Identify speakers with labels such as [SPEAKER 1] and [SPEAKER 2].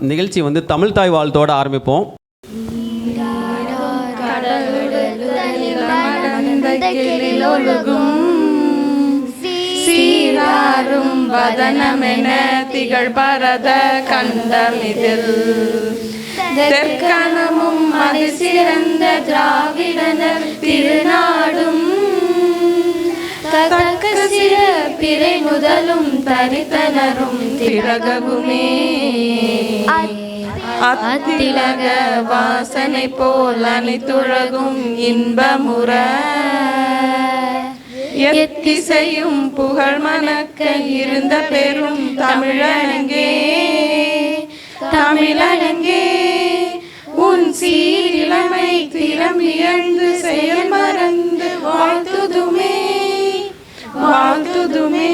[SPEAKER 1] நிகழ்ச்சி வந்து தமிழ் தாய் வாழ்த்தோட ஆரம்பிப்போம்.
[SPEAKER 2] சீராரும் வதனமென திகழ் பரத கண்டமிதில் தெற்கணமும் அது சிறந்த திராவிடனர் திருநாடும். தக்க சிற பிறை முதலும் தனித்தனரும் திலகவுமே அத்திலக வாசனை போல் அனைத்துலகும் இன்பமுற. எத்திசையும் புகழ் மணக்க இருந்த பெரும் தமிழனங்கே. தமிழனங்கே உன் சீரிழமை திறம் இழந்து செயல் மறந்து வாழ்த்துதுமே வாழ்த்துதுமே.